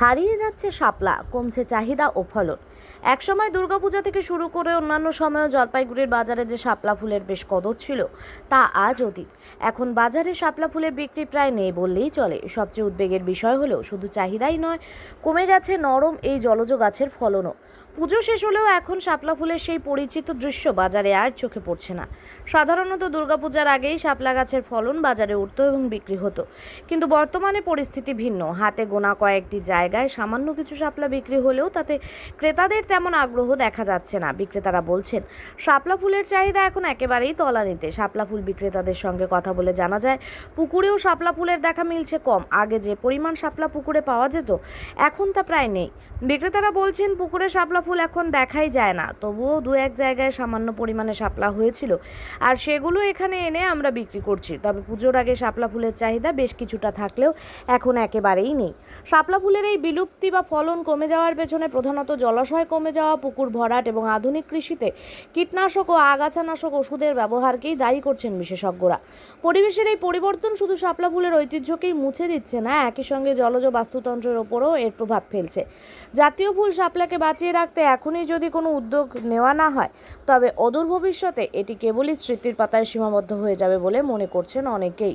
হারিয়ে যাচ্ছে শাপলা, কমছে চাহিদা ও ফলন। একসময় দুর্গাপূজা থেকে শুরু করে অন্যান্য সময়ও জলপাইগুড়ির বাজারে যে শাপলা ফুলের বেশ কদর ছিল, তা আজ অতীত। এখন বাজারে শাপলা ফুলের বিক্রি প্রায় নেই বললেই চলে। সবচেয়ে উদ্বেগের বিষয় হলেও শুধু চাহিদাই নয়, কমে গেছে নরম এই জলজ গাছের ফলনও। পুজো শেষ হলেও এখন শাপলা ফুলের সেই পরিচিত দৃশ্য বাজারে আর চোখে পড়ছে না। সাধারণত দুর্গাপূজার আগেই শাপলা গাছের ফলন বাজারে উঠত এবং বিক্রি হতো। কিন্তু বর্তমানে পরিস্থিতি ভিন্ন। হাতে গোনা কয়েকটি জায়গায় সামান্য কিছু শাপলা বিক্রি হলেও তাতে ক্রেতাদের তেমন আগ্রহ দেখা যাচ্ছে না। বিক্রেতারা বলছেন, শাপলা ফুলের চাহিদা এখন একেবারেই তলানিতে। শাপলা ফুল বিক্রেতাদের সঙ্গে কথা বলে জানা যায়, পুকুরেও শাপলা ফুলের দেখা মিলছে কম। আগে যে পরিমাণ শাপলা পুকুরে পাওয়া যেত, এখন তা প্রায় নেই। বিক্রেতারা বলছেন, পুকুরে শাপলা ফুল এখন দেখাই যায় না, তবুও দু এক জায়গায় সামান্য পরিমাণে শাপলা হয়েছিল। আর সেগুলো এখানে এনে আমরা বিক্রি করছি, তবে পুজোর আগে শাপলা ফুলের চাহিদা বেশ কিছুটা থাকলেও এখন একেবারেই নেই। শাপলা ফুলের এই বিলুপ্তি বা ফলন কমে যাওয়ার পেছনে প্রধানত জলাশয় কমে যাওয়া, পুকুর ভরাট এবং আধুনিক কৃষিতে কীটনাশক ও আগাছানাশক ওষুধের ব্যবহারকেই দায়ী করছেন বিশেষজ্ঞরা। পরিবেশের এই পরিবর্তন শুধু শাপলা ফুলের ঐতিহ্যকেই মুছে দিচ্ছে না, একই সঙ্গে জলজ বাস্তুতন্ত্রের ওপরও এর প্রভাব ফেলছে। জাতীয় ফুল শাপলাকে বাঁচিয়ে রাখতে এখনই যদি কোনো উদ্যোগ নেওয়া না হয়, তবে অদূর ভবিষ্যতে এটি কেবলই স্মৃতির পাতায় সীমাবদ্ধ হয়ে যাবে বলে মনে করছেন অনেকেই।